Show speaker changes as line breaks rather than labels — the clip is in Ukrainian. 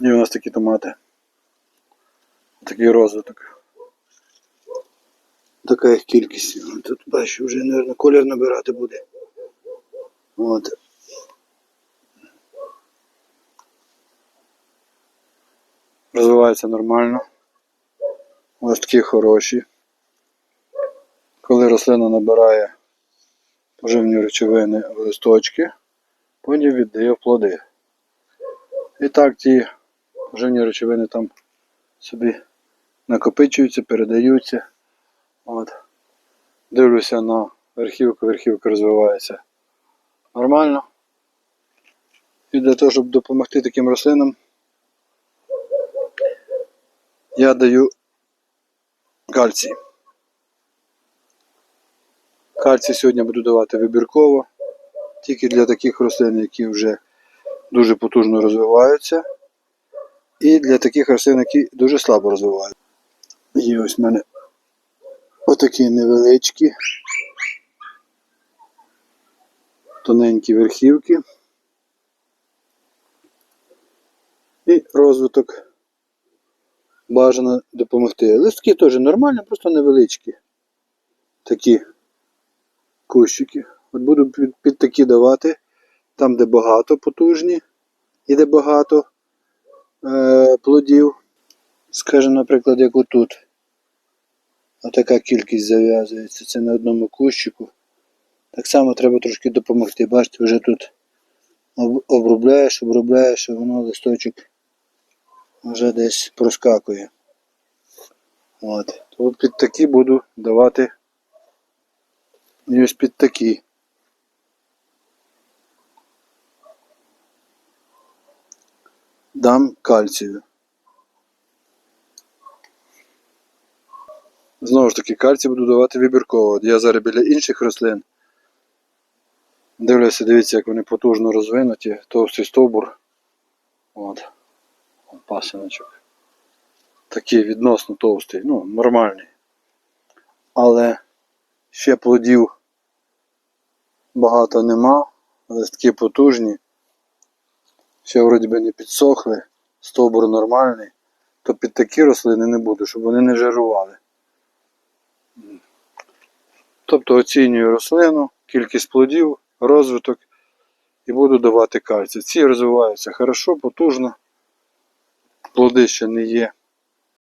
І у нас такі томати. Такий розвиток. Така їх кількість. Тут бачу, вже, мабуть, колір набирати буде. От. Розвивається нормально. Ось такі хороші. Коли рослина набирає поживні речовини в листочки, потім віддає в плоди. І так ті поживні речовини там собі накопичуються, передаються. От. Дивлюся на верхівку, верхівка розвивається нормально. І для того, щоб допомогти таким рослинам, я даю кальцій. Кальцій сьогодні буду давати вибірково, тільки для таких рослин, які вже дуже потужно розвиваються, і для таких рослин, які дуже слабо розвиваються. Є ось в мене отакі невеличкі, тоненькі верхівки. І розвиток бажано допомогти. Листки теж нормальні, просто невеличкі. Такі кущики. От буду під, під такі давати, там, де багато потужні і де багато е, плодів. Скажімо, наприклад, як отут. Отака кількість зав'язується. Це на одному кущику. Так само треба трошки допомогти. Бачите, вже тут обробляєш, обробляєш, і воно листочок вже десь проскакує. От. То під такі буду давати і ось під такі. Дам кальцію. Знову ж таки, кальцій буду давати вибірково. Я зараз біля інших рослин. Дивлюся, дивіться, як вони потужно розвинуті. Товстий стовбур. От. Пасиночок. Такий відносно товстий, ну, нормальний. Але ще плодів багато нема, листки потужні. Ще вроді би не підсохли, стовбур нормальний, то під такі рослини не буду, щоб вони не жирували. Тобто оцінюю рослину, кількість плодів, розвиток і буду давати кальцій. Ці розвиваються хорошо, потужно. Плоди ще не є